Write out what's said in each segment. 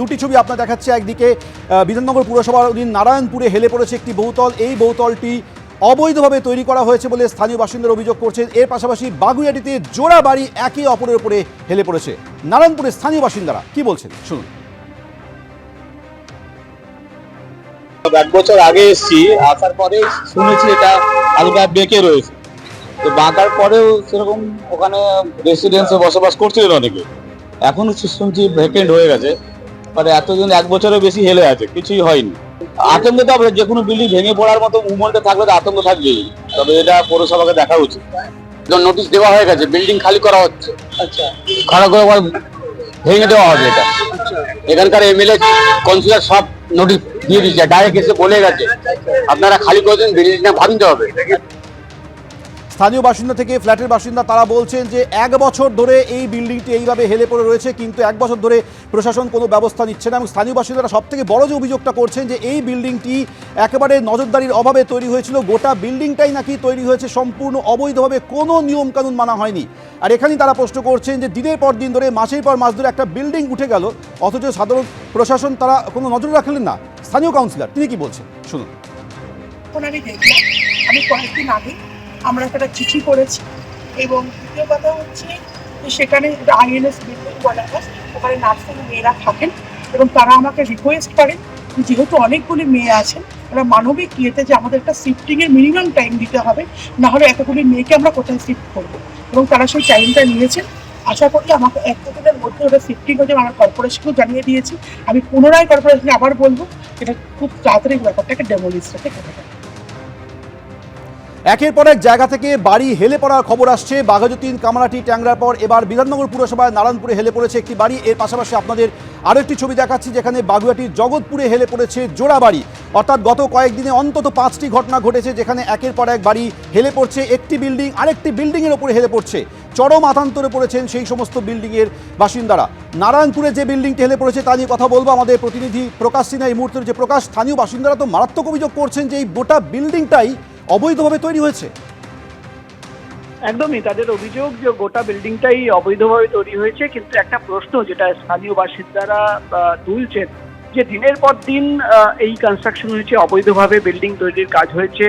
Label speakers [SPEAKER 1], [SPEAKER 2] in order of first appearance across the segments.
[SPEAKER 1] দুটি ছবি আপনার দেখাচ্ছে একদিকে বিধাননগর পুরসভার অধীন নারায়ণপুরে হেলে পড়েছে একটি বহুতল। এই বহুতলটি অবৈধভাবে তৈরি করা হয়েছে বলে স্থানীয় বাসিন্দারা অভিযোগ করছেন। এর পাশাপাশি বাগুইয়াটিতে জোড়া বাড়ি একে অপরের উপরে হেলে পড়েছে। নারায়ণপুরের স্থানীয় বাসিন্দারা কি বলছেন? শুনুন।
[SPEAKER 2] এক বছর আগে এসেছি, আসার পরে শুনেছি এটা হালকা বেঁকে রয়েছে। তো বাঁকার পরেও সেরকম ওখানে রেসিডেন্সে বসবাস করছিলেন অনেকে। এখন শুনছি ভ্যাকেন্ট হয়ে গেছে। মানে এতদিন এক বছরের বেশি হেলে আছে কিছুই হয়নি। আতঙ্ক তো হবে যে কোনো বিল্ডিং ভেঙে পড়ার মতো মুভমেন্টে থাকলে তো আতঙ্ক থাকবেই। তবে এটা পৌরসভাকে দেখা উচিত। নোটিশ দেওয়া হয়ে গেছে বিল্ডিং খালি করা হচ্ছে। আচ্ছা। খারাপ করে ভেঙে দেওয়া হবে এটা। এখানকার এমএলএ কাউন্সিলর সব নোটিশ দিয়ে দিচ্ছে ডাইরেক্ট এসে বলে গেছে আপনারা খালি করে দিন বিল্ডিংটা ভাঙতে হবে।
[SPEAKER 1] স্থানীয় বাসিন্দা থেকে ফ্ল্যাটের বাসিন্দা তারা বলছেন যে এক বছর ধরে এই বিল্ডিংটি এইভাবে হেলে পড়ে রয়েছে, কিন্তু এক বছর ধরে প্রশাসন কোনো ব্যবস্থা নিচ্ছে না। এবং স্থানীয় বাসিন্দারা সব থেকে বড় যে অভিযোগটা করছেন যে এই বিল্ডিংটি একেবারে নজরদারির অভাবে তৈরি হয়েছিল, গোটা বিল্ডিংটাই নাকি তৈরি হয়েছে সম্পূর্ণ অবৈধভাবে, কোনো নিয়মকানুন মানা হয়নি। আর এখানেই তারা প্রশ্ন করছেন যে দিনের পর দিন ধরে, মাসের পর মাস ধরে একটা বিল্ডিং উঠে গেল, অথচ সাধারণ প্রশাসন তারা কোনো নজর রাখলেন না। স্থানীয় কাউন্সিলর, তিনি কি বলছেন? শুনুন।
[SPEAKER 3] আমি কয়েকদিন আগে আমরা একটা চিঠি করেছি এবং দ্বিতীয় কথা হচ্ছে যে সেখানে আইএনএস বিল্ডিং বলা হয়, ওখানে নার্সিং মেয়েরা থাকেন এবং তারা আমাকে রিকোয়েস্ট করেন যেহেতু অনেকগুলি মেয়ে আছেন ওরা মানবিক ইয়েতে যে আমাদের একটা শিফটিং এর মিনিমাম টাইম দিতে হবে না হলে এতগুলি মেয়েকে আমরা কোথায় শিফট করব? এবং তারা সেই টাইমটা নিয়েছেন। আশা করি আমাকে এক দুদিনের মধ্যে ওটা শিফটিং হয়ে আমার কর্পোরেশনকেও জানিয়ে দিয়েছি। আমি পুনরায় কর্পোরেশনে আবার বলব, এটা খুব তাড়াতাড়ি ব্যাপারটাকে ডেমোলিস্টটাকে করে
[SPEAKER 1] একের পর এক জায়গা থেকে বাড়ি হেলে পড়ার খবর আসছে। বাঘাযতীন, কামরাটি, ট্যাংরার পর এবার বিধাননগর পুরসভায় নারায়ণপুরে হেলে পড়েছে একটি বাড়ি। এর পাশাপাশি আপনাদের আরও একটি ছবি দেখাচ্ছি, যেখানে বাগুয়াটির জগৎপুরে হেলে পড়েছে জোড়া বাড়ি। অর্থাৎ গত কয়েকদিনে অন্তত পাঁচটি ঘটনা ঘটেছে, যেখানে একের পর এক বাড়ি হেলে পড়ছে। একটি বিল্ডিং, আরেকটি বিল্ডিংয়ের ওপরে হেলে পড়ছে। চরম আতান্তরে পড়েছেন সেই সমস্ত বিল্ডিংয়ের বাসিন্দারা। নারায়ণপুরে যে বিল্ডিংটি হেলে পড়েছে তা নিয়ে কথা বলব আমাদের প্রতিনিধি প্রকাশ সিনহা। এই মুহূর্তের যে প্রকাশ। স্থানীয় বাসিন্দারা তো মারাত্মক অভিযোগ করছেন যে এই গোটা বিল্ডিংটাই অবৈধভাবে তৈরি হয়েছে।
[SPEAKER 4] একদমই, তাদের অভিযোগ যে গোটা বিল্ডিংটাই অবৈধভাবে তৈরি হয়েছে, কিন্তু একটা প্রশ্ন যেটা স্থানীয় বাসিন্দারা তুলছেন যে দিনের পর দিন এই কনস্ট্রাকশন হয়েছে, অবৈধভাবে বিল্ডিং তৈরির কাজ হয়েছে,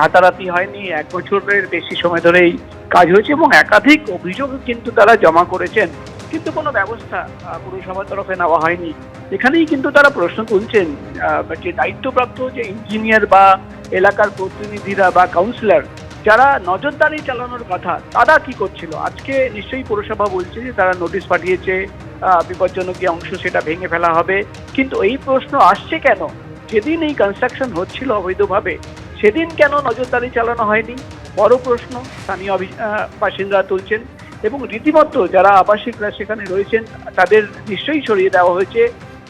[SPEAKER 4] রাতারাতি হয়নি, এক বছরের বেশি সময় ধরে এই কাজ হয়েছে এবং একাধিক অভিযোগ কিন্তু তারা জমা করেছেন, কিন্তু কোনো ব্যবস্থা পুরসভার তরফে নেওয়া হয়নি। এখানেই কিন্তু তারা প্রশ্ন তুলছেন যে দায়িত্বপ্রাপ্ত যে ইঞ্জিনিয়ার বা এলাকার প্রতিনিধিরা বা কাউন্সিলর যারা নজরদারি চালানোর কথা, তারা কি করছিল? আজকে নিশ্চয়ই পুরসভা বলছে যে তারা নোটিশ পাঠিয়েছে বিপজ্জনক অংশ, সেটা ভেঙে ফেলা হবে। কিন্তু এই প্রশ্ন আসছে কেন? যেদিন এই কনস্ট্রাকশন হচ্ছিল অবৈধভাবে, সেদিন কেন নজরদারি চালানো হয়নি? বড় প্রশ্ন, স্থানীয় বাসিন্দারা তুলছেন এবং রীতিমতো যারা আবাসিকরা সেখানে রয়েছেন, তাদের নিশ্চয়ই সরিয়ে দেওয়া হয়েছে।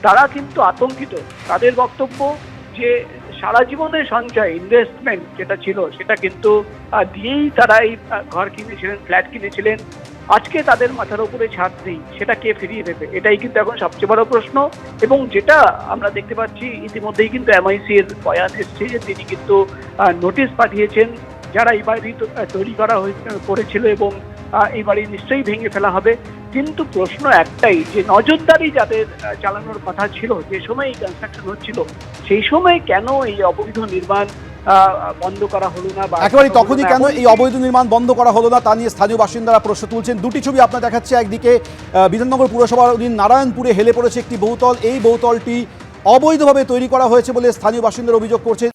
[SPEAKER 4] তারা কিন্তু আতঙ্কিত। তাদের বক্তব্য যে সারা জীবনের সঞ্চয় ইনভেস্টমেন্ট যেটা ছিল, সেটা কিন্তু দিয়েই তারা এই ঘর কিনেছিলেন ফ্ল্যাট কিনেছিলেন। আজকে তাদের মাথার উপরে ছাদ নেই, সেটা কে ফিরিয়ে দেবে? এটাই কিন্তু এখন সবচেয়ে বড় প্রশ্ন। এবং যেটা আমরা দেখতে পাচ্ছি, ইতিমধ্যেই কিন্তু এমআইসি এর বয়ান এসছে যে তিনি কিন্তু নোটিশ পাঠিয়েছেন, যারা এই বাড়ি তৈরি করা করেছিল এবং এই বাড়ি নিশ্চয়ই ভেঙে ফেলা হবে। কিন্তু প্রশ্ন একটাই যে নজরদারি যাদের চালানোর কথা ছিল যে সময় এই কনস্ট্রাকশন হচ্ছিল সেই সময় কেন এই অবৈধ নির্মাণ বন্ধ করা হলো না বা
[SPEAKER 1] একেবারে তখনই কেন এই অবৈধ নির্মাণ বন্ধ করা হলো না তা নিয়ে স্থানীয় বাসিন্দারা প্রশ্ন তুলছেন। দুটি ছবি আপনার দেখাচ্ছে একদিকে বিধাননগর পুরসভার অধীন নারায়ণপুরে হেলে পড়েছে একটি বহুতল। এই বহুতলটি অবৈধভাবে তৈরি করা হয়েছে বলে স্থানীয় বাসিন্দারা অভিযোগ করছে